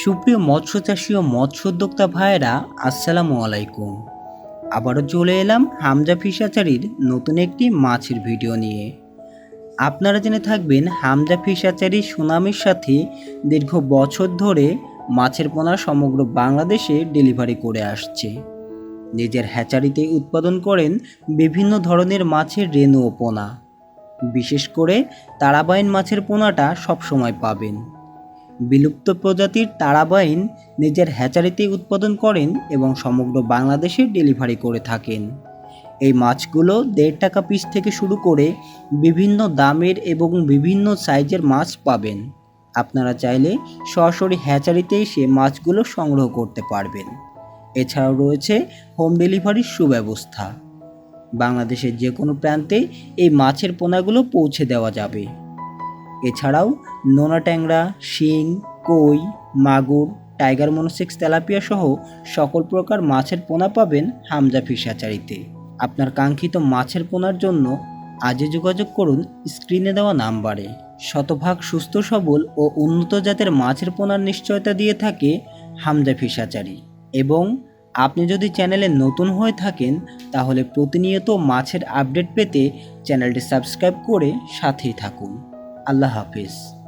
সুপ্রিয় মৎস্য চাষী ও মৎস্য উদ্যোক্তা ভাইয়েরা, আসসালামু আলাইকুম। আবারও চলে এলাম হামজা ফিশাচারির নতুন একটি মাছের ভিডিও নিয়ে। আপনারা জেনে থাকবেন, হামজা ফিশাচারি সুনামের সাথে দীর্ঘ বছর ধরে মাছের পোনা সমগ্র বাংলাদেশে ডেলিভারি করে আসছে। নিজের হ্যাচারিতে উৎপাদন করেন বিভিন্ন ধরনের মাছের রেণু ও পোনা। বিশেষ করে তারাবাইন মাছের পোনাটা সবসময় পাবেন। বিলুপ্ত প্রজাতির তারাবাইন নিজের হ্যাচারিতে উৎপাদন করেন এবং সমগ্র বাংলাদেশে ডেলিভারি করে থাকেন। এই মাছগুলো দেড় টাকা পিস থেকে শুরু করে বিভিন্ন দামের এবং বিভিন্ন সাইজের মাছ পাবেন। আপনারা চাইলে সরাসরি হ্যাচারিতে এসে মাছগুলো সংগ্রহ করতে পারবেন। এছাড়াও রয়েছে হোম ডেলিভারির সুব্যবস্থা। বাংলাদেশের যে কোনো প্রান্তে এই মাছের পোনাগুলো পৌঁছে দেওয়া যাবে। এছাড়াও নোনা ট্যাংরা শিং, কই, মাগুর, টাইগার মনোসেক্স, তেলাপিয়া সহ সকল প্রকার মাছের পোনা পাবেন হামজা ফিশাচারিতে আপনার কাঙ্ক্ষিত মাছের পোনার জন্য আজই যোগাযোগ করুন স্ক্রিনে দেওয়া নাম্বারে। শতভাগ সুস্থ, সবল ও উন্নত জাতের মাছের পোনার নিশ্চয়তা দিয়ে থাকে হামজা ফিশাচারি এবং আপনি যদি চ্যানেলে নতুন হয়ে থাকেন, তাহলে প্রতিনিয়ত মাছের আপডেট পেতে চ্যানেলটি সাবস্ক্রাইব করে সাথেই থাকুন। আল্লাহ হাফিজ।